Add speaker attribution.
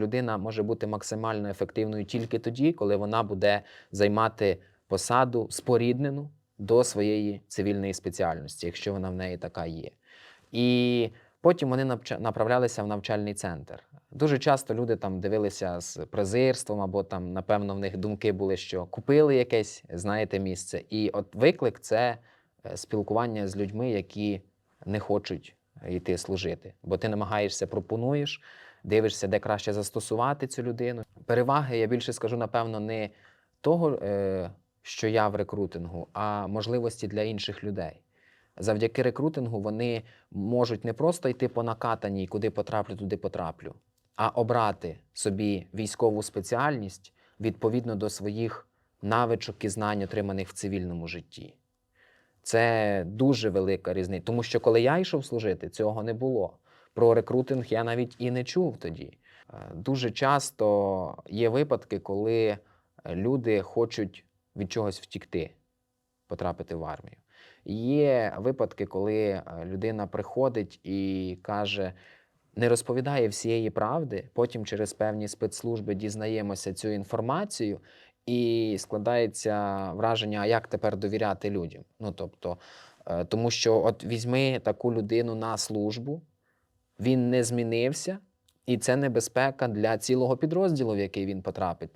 Speaker 1: Людина може бути максимально ефективною тільки тоді, коли вона буде займати посаду споріднену до своєї цивільної спеціальності, якщо вона в неї така є. І потім вони направлялися в навчальний центр. Дуже часто люди там дивилися з презирством, або там, напевно, в них думки були, що купили якесь, знаєте, місце. І от виклик це е, спілкування з людьми, які не хочуть йти служити. Бо ти намагаєшся, пропонуєш, дивишся, де краще застосувати цю людину. Переваги, я більше скажу, напевно, не того, е, що я в рекрутингу, а можливості для інших людей. Завдяки рекрутингу вони можуть не просто йти по накатаній, куди потраплю, туди потраплю, а обрати собі військову спеціальність відповідно до своїх навичок і знань, отриманих в цивільному житті. Це дуже велика різниця. Тому що коли я йшов служити, цього не було. Про рекрутинг я навіть і не чув тоді. Е, Дуже часто є випадки, коли люди хочуть від чогось втікти, потрапити в армію. Є випадки, коли е, людина приходить і каже, не розповідає всієї правди, потім через певні спецслужби дізнаємося цю інформацію, і складається враження, як тепер довіряти людям. Ну тобто, е, тому що от візьми таку людину на службу, він не змінився, і це небезпека для цілого підрозділу, в який він потрапить.